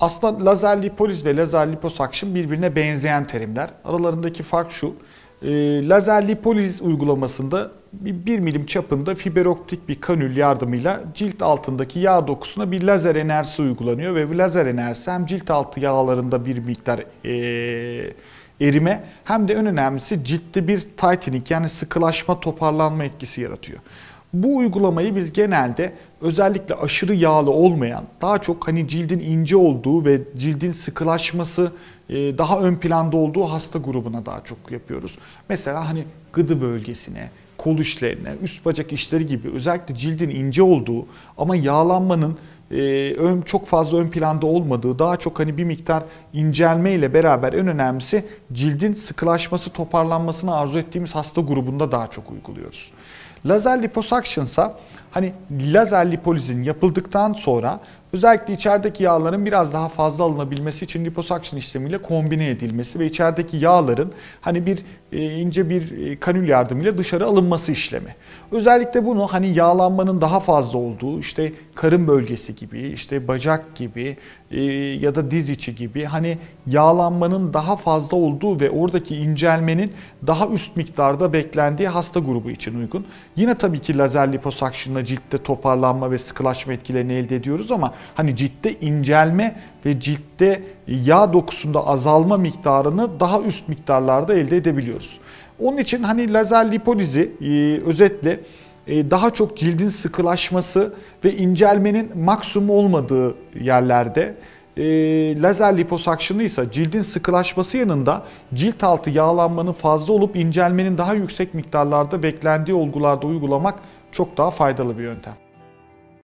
Aslında lazer lipoliz ve lazer liposuction birbirine benzeyen terimler. Aralarındaki fark şu. E, lazer lipoliz uygulamasında bir 1 milim çapında fiberoptik bir kanül yardımıyla cilt altındaki yağ dokusuna bir lazer enerjisi uygulanıyor ve bu lazer enerjisi hem cilt altı yağlarında bir miktar e, erime hem de en önemlisi ciltte bir tightening yani sıkılaşma toparlanma etkisi yaratıyor. Bu uygulamayı biz genelde özellikle aşırı yağlı olmayan, daha çok hani cildin ince olduğu ve cildin sıkılaşması e, daha ön planda olduğu hasta grubuna daha çok yapıyoruz. Mesela hani gıdı bölgesine, kol işlerine, üst bacak işleri gibi özellikle cildin ince olduğu ama yağlanmanın e, ön, çok fazla ön planda olmadığı, daha çok hani bir miktar incelme ile beraber en önemlisi cildin sıkılaşması, toparlanmasını arzu ettiğimiz hasta grubunda daha çok uyguluyoruz. Lazer liposuction ise hani lazer lipolizin yapıldıktan sonra özellikle içerideki yağların biraz daha fazla alınabilmesi için liposuction işlemiyle kombine edilmesi ve içerideki yağların hani bir e, ince bir e, kanül yardımıyla dışarı alınması işlemi. Özellikle bunu hani yağlanmanın daha fazla olduğu işte karın bölgesi gibi, işte bacak gibi e, ya da diz içi gibi hani yağlanmanın daha fazla olduğu ve oradaki incelmenin daha üst miktarda beklendiği hasta grubu için uygun. Yine tabii ki lazer liposuction'la ciltte toparlanma ve sıkılaşma etkilerini elde ediyoruz ama hani ciltte incelme ve ciltte yağ dokusunda azalma miktarını daha üst miktarlarda elde edebiliyoruz. Onun için hani lazer lipolizi e, özetle e, daha çok cildin sıkılaşması ve incelmenin maksimum olmadığı yerlerde e, lazer liposuction'ı ise cildin sıkılaşması yanında cilt altı yağlanmanın fazla olup incelmenin daha yüksek miktarlarda beklendiği olgularda uygulamak çok daha faydalı bir yöntem.